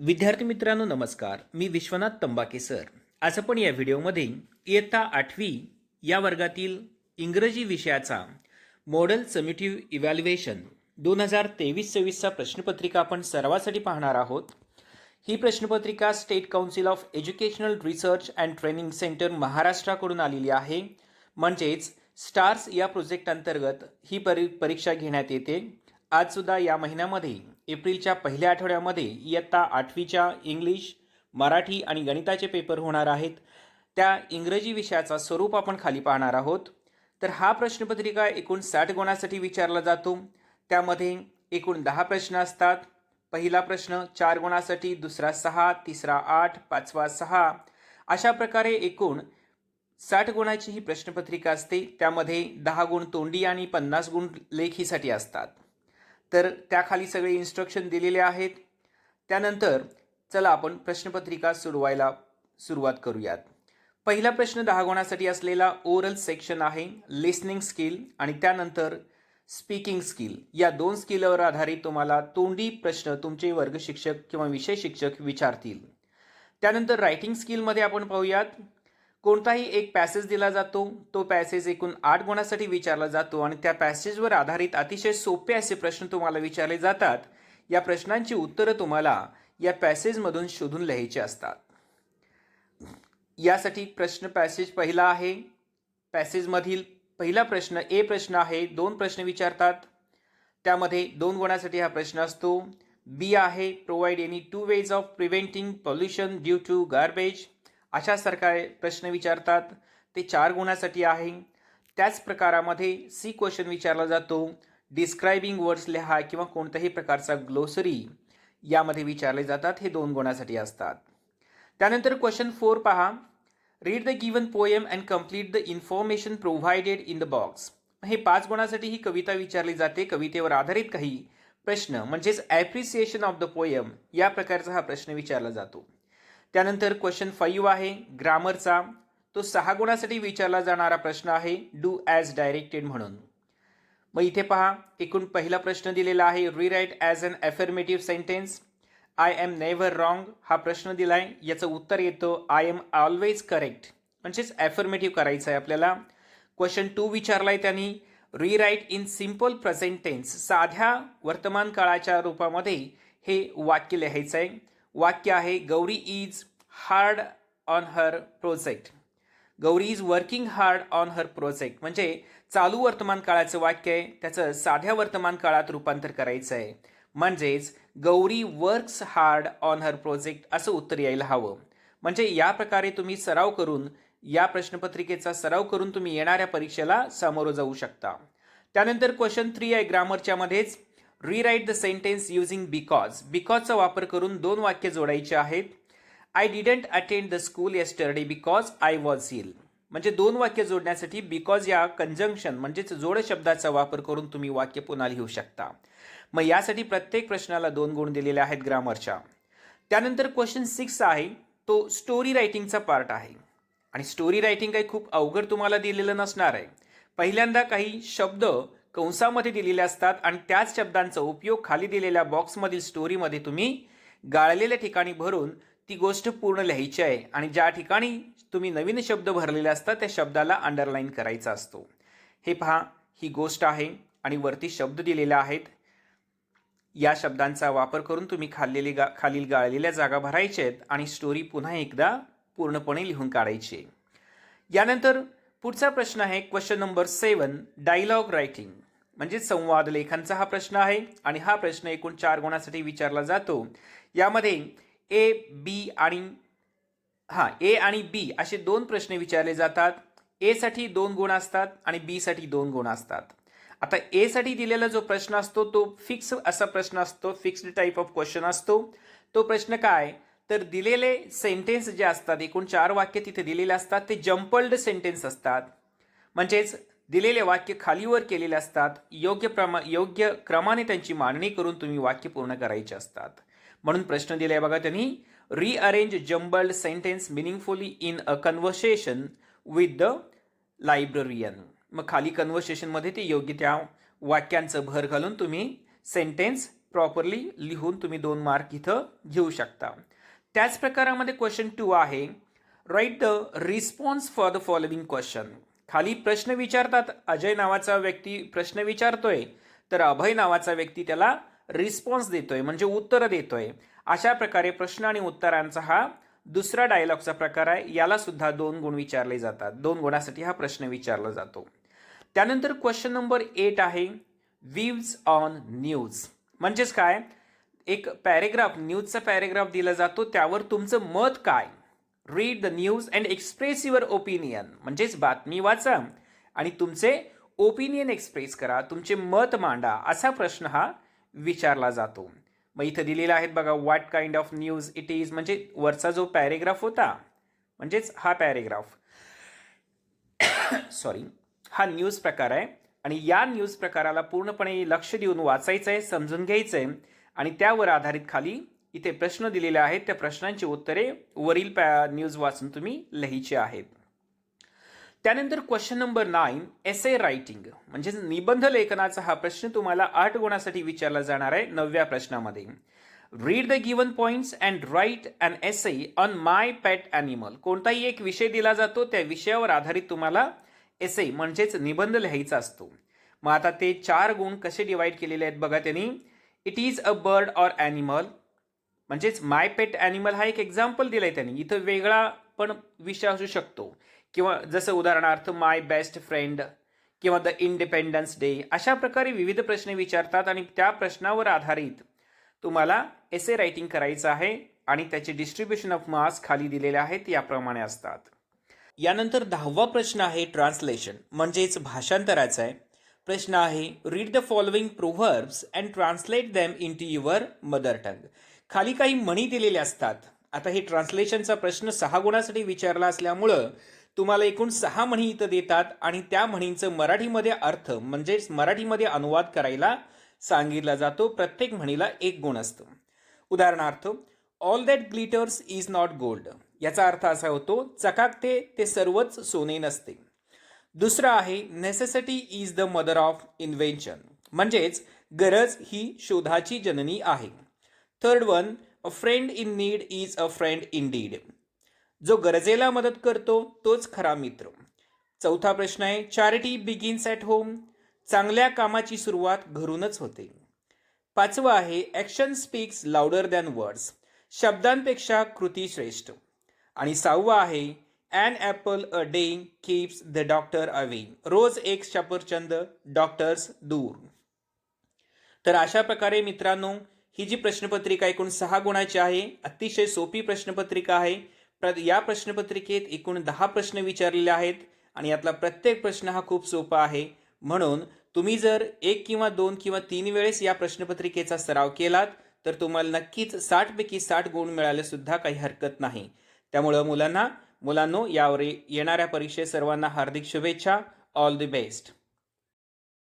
विद्यार्थी मित्रांनो नमस्कार. मी विश्वनाथ तंबाके सर. आज आपण या व्हिडिओमध्ये इयत्ता आठवी या वर्गातील इंग्रजी विषयाचा मॉडेल समिटिव्ह इव्हॅल्युएशन दोन हजार तेवीस चोवीसचा प्रश्नपत्रिका आपण सर्वासाठी पाहणार आहोत. ही प्रश्नपत्रिका state council of educational research and training centre महाराष्ट्राकडून आलेली आहे. म्हणजेच स्टार्स या प्रोजेक्ट अंतर्गत ही परी परीक्षा घेण्यात येते. आजसुद्धा या महिन्यामध्ये एप्रिलच्या पहिल्या आठवड्यामध्ये इयत्ता आठवीच्या इंग्लिश मराठी आणि गणिताचे पेपर होणार आहेत. त्या इंग्रजी विषयाचा स्वरूप आपण खाली पाहणार आहोत. तर हा प्रश्नपत्रिका एकूण साठ गुणासाठी विचारला जातो. त्यामध्ये एकूण दहा प्रश्न असतात. पहिला प्रश्न चार गुणासाठी दुसरा सहा तिसरा आठ पाचवा सहा. अशा प्रकारे एकूण साठ गुणाची ही प्रश्नपत्रिका असते. त्यामध्ये दहा गुण तोंडी आणि पन्नास गुण लेखीसाठी असतात. तर त्याखाली सगळे इन्स्ट्रक्शन दिलेले आहेत. त्यानंतर चला आपण प्रश्नपत्रिका सोडवायला सुरुवात करूयात. पहिला प्रश्न दहा गुणासाठी असलेला ओरल सेक्शन आहे लिसनिंग स्किल आणि त्यानंतर स्पीकिंग स्किल या दोन स्किलवर आधारित तुम्हाला तोंडी प्रश्न तुमचे वर्ग शिक्षक किंवा विषय शिक्षक विचारतील. त्यानंतर रायटिंग स्किलमध्ये आपण पाहूयात. कोणताही एक पॅसेज दिला जातो तो पॅसेज एकूण आठ गुणासाठी विचारला जातो आणि त्या पॅसेजवर आधारित अतिशय सोपे असे प्रश्न तुम्हाला विचारले जातात. या प्रश्नांची उत्तरं तुम्हाला या पॅसेजमधून शोधून लिहायची असतात. यासाठी प्रश्न पॅसेज पहिला आहे. पॅसेजमधील पहिला प्रश्न ए प्रश्न आहे दोन प्रश्न विचारतात. त्यामध्ये दोन गुणासाठी हा प्रश्न असतो. बी आहे provide any two ways of preventing pollution due to garbage अशासारखा प्रश्न विचारतात. ते चार गुणासाठी आहे. त्याच प्रकारामध्ये सी क्वेश्चन विचारला जातो. डिस्क्रायबिंग वर्ड्स लिहा किंवा कोणत्याही प्रकारचा ग्लोसरी यामध्ये विचारले जातात. हे दोन गुणासाठी असतात. त्यानंतर क्वेश्चन फोर पहा. Read the given poem and complete the information provided in the box हे पाच गुणासाठी ही कविता विचारली जाते. कवितेवर आधारित काही प्रश्न म्हणजेच ॲप्रिसिएशन ऑफ द पोयम या प्रकारचा हा प्रश्न विचारला जातो. त्यानंतर क्वेश्चन फाईव्ह आहे ग्रामरचा तो सहा गुणासाठी विचारला जाणारा प्रश्न आहे डू ॲज डायरेक्टेड म्हणून. मग इथे पहा एकूण पहिला प्रश्न दिलेला आहे rewrite as an affirmative sentence I am never wrong हा प्रश्न दिलाय याचं उत्तर येतं आय एम ऑलवेज करेक्ट म्हणजेच ॲफर्मेटिव्ह करायचं आहे आपल्याला. क्वेश्चन टू विचारला आहे त्यांनी rewrite in simple present tense साध्या वर्तमान काळाच्या रूपामध्ये हे वाक्य लिहायचं आहे वाक्य आहे Gauri is hard on her project Gauri is working hard on her project म्हणजे चालू वर्तमान काळाचं वाक्य आहे त्याचं साध्या वर्तमान काळात रूपांतर करायचं आहे. म्हणजेच Gauri works hard on her project असं उत्तर यायला हवं. म्हणजे या प्रकारे तुम्ही सराव करून या प्रश्नपत्रिकेचा सराव करून तुम्ही येणाऱ्या परीक्षेला सामोरं जाऊ शकता. त्यानंतर क्वेश्चन थ्री आहे ग्रामरच्या मध्येच. Rewrite the sentence using because बिकॉजचा वापर करून दोन वाक्य जोडायचे आहेत. I didn't attend the school yesterday because I was ill म्हणजे दोन वाक्य जोडण्यासाठी बिकॉज या कंजंक्शन म्हणजेच जोड शब्दाचा वापर करून तुम्ही वाक्य पुन्हा लिहू शकता. मग यासाठी प्रत्येक प्रश्नाला दोन गुण दिलेले आहेत ग्रामरच्या. त्यानंतर क्वेश्चन सिक्स आहे. तो स्टोरी रायटिंगचा पार्ट आहे. आणि स्टोरी रायटिंग काही खूप अवघड तुम्हाला दिलेलं नसणार आहे. पहिल्यांदा काही शब्द कंसामध्ये दिलेले असतात आणि त्याच शब्दांचा उपयोग खाली दिलेल्या बॉक्समधील स्टोरीमध्ये तुम्ही गाळलेल्या ठिकाणी भरून ती गोष्ट पूर्ण लिहायची आहे. आणि ज्या ठिकाणी तुम्ही नवीन शब्द भरलेले असतात त्या शब्दाला अंडरलाईन करायचा असतो. हे पहा ही गोष्ट आहे आणि वरती शब्द दिलेले आहेत. या शब्दांचा वापर करून तुम्ही खाल्लेली गा खालील गाळलेल्या जागा भरायच्या आहेत आणि स्टोरी पुन्हा एकदा पूर्णपणे लिहून काढायची यानंतर पुढचा प्रश्न आहे question number seven dialogue writing म्हणजे संवाद लेखांचा हा प्रश्न आहे आणि हा प्रश्न एकूण चार गुणासाठी विचारला जातो. यामध्ये ए बी आणि हां ए आणि बी असे दोन प्रश्न विचारले जातात. एसाठी दोन गुण असतात आणि बीसाठी दोन गुण असतात. आता एसाठी दिलेला जो प्रश्न असतो तो फिक्स असा प्रश्न असतो फिक्स्ड टाईप ऑफ क्वेश्चन असतो. तो प्रश्न काय? तर दिलेले सेंटेन्स जे असतात एकूण चार वाक्य तिथे दिलेले असतात ते जम्पल्ड सेंटेन्स असतात. म्हणजेच दिलेले वाक्य खालीवर केलेले असतात. योग्य प्रमा योग्य क्रमाने त्यांची मांडणी करून तुम्ही वाक्य पूर्ण करायचे असतात. म्हणून प्रश्न दिलाय बघा त्यांनी rearrange jumbled sentence meaningfully in a conversation with the librarian मग खाली कन्व्हर्सेशनमध्ये ते योग्य त्या वाक्यांचं भर घालून तुम्ही सेंटेन्स प्रॉपरली लिहून तुम्ही दोन मार्क इथं घेऊ शकता. त्याच प्रकारामध्ये क्वेश्चन टू आहे. Write the response for the following question खाली प्रश्न विचारतात. अजय नावाचा व्यक्ती प्रश्न विचारतोय. तर अभय नावाचा व्यक्ती त्याला रिस्पॉन्स देतोय म्हणजे उत्तर देतोय. अशा प्रकारे प्रश्न आणि उत्तरांचा हा दुसरा डायलॉगचा प्रकार आहे. याला सुद्धा दोन गुण विचारले जातात. दोन गुणासाठी हा प्रश्न विचारला जातो. त्यानंतर क्वेश्चन नंबर एट आहे. व्ह्यूज ऑन न्यूज म्हणजेच काय? एक पॅरेग्राफ न्यूजचा पॅरेग्राफ दिला जातो. त्यावर तुमचं मत काय? Read the news and express your opinion म्हणजेच बातमी वाचा. आणि तुमचे ओपिनियन एक्सप्रेस करा. तुमचे मत मांडा. असा प्रश्न हा विचारला जातो. मग इथं दिलेला आहेत बघा what kind of news it is म्हणजे वरचा जो पॅरेग्राफ होता म्हणजेच हा पॅरेग्राफ सॉरी हा न्यूज प्रकार आहे. आणि या न्यूज प्रकाराला पूर्णपणे लक्ष देऊन वाचायचं आहे समजून घ्यायचं आहे आणि त्यावर आधारित खाली इथे प्रश्न दिलेले आहेत. त्या प्रश्नांची उत्तरे वरील पॅ न्यूज वाचून तुम्ही लिहायची आहेत. त्यानंतर question number nine essay writing म्हणजे निबंध लेखनाचा हा प्रश्न तुम्हाला आठ गुणासाठी विचारला जाणार आहे नवव्या प्रश्नामध्ये. Read the given points and write and essay on my pet animal कोणताही एक विषय दिला जातो त्या विषयावर आधारित तुम्हाला एस ए म्हणजेच निबंध लिहायचा असतो. मग आता ते चार गुण कसे डिवाईड केलेले आहेत बघा त्यांनी. It is a bird or animal म्हणजेच माय पेट ॲनिमल हा एक एक्झाम्पल दिलाय त्यांनी. इथं वेगळा पण विषय असू शकतो. किंवा जसं उदाहरणार्थ माय बेस्ट फ्रेंड किंवा द इंडिपेंडन्स डे अशा प्रकारे विविध प्रश्न विचारतात आणि त्या प्रश्नावर आधारित तुम्हाला एसे रायटिंग करायचं आहे आणि त्याचे डिस्ट्रीब्युशन ऑफ मार्क्स खाली दिलेले आहेत याप्रमाणे असतात. यानंतर दहावा प्रश्न आहे ट्रान्सलेशन म्हणजेच भाषांतराचा आहे. प्रश्न आहे read the following proverbs and translate them into your mother tongue खाली काही म्हणी दिलेल्या असतात. आता हे ट्रान्सलेशनचा प्रश्न सहा गुणासाठी विचारला असल्यामुळं तुम्हाला एकूण सहा म्हणी इथं देतात आणि त्या म्हणींचं मराठीमध्ये अर्थ म्हणजेच मराठीमध्ये अनुवाद करायला सांगितला जातो. प्रत्येक म्हणीला एक गुण असतो. उदाहरणार्थ all that glitters is not gold याचा अर्थ असा होतो चकाकते ते सर्वच सोने नसते. दुसरं आहे necessity is the mother of invention म्हणजेच गरज ही शोधाची जननी आहे. Third one a friend in need is a friend in deed जो गरजेला मदत करतो तोच खरा मित्र. चौथा प्रश्न आहे चॅरिटी बिगिन्स ॲट होम चांगल्या कामाची सुरुवात घरूनच होते. पाचवं आहे action speaks louder than words शब्दांपेक्षा कृती श्रेष्ठ. आणि सहावं आहे an apple a day keeps the doctor away रोज एक सफरचंद डॉक्टर्स दूर. तर अशा प्रकारे मित्रांनो ही जी प्रश्नपत्रिका एकूण सहा गुणाची आहे अतिशय सोपी प्रश्नपत्रिका आहे. प्र या प्रश्नपत्रिकेत एकूण दहा प्रश्न विचारलेले आहेत आणि यातला प्रत्येक प्रश्न हा खूप सोपा आहे. म्हणून तुम्ही जर एक किंवा दोन किंवा तीन वेळेस या प्रश्नपत्रिकेचा सराव केलात तर तुम्हाला नक्कीच साठपैकी साठ गुण मिळालेसुद्धा काही हरकत नाही. त्यामुळं मुलांना मुलांनो यावर येणाऱ्या परीक्षेत सर्वांना हार्दिक शुभेच्छा. All the best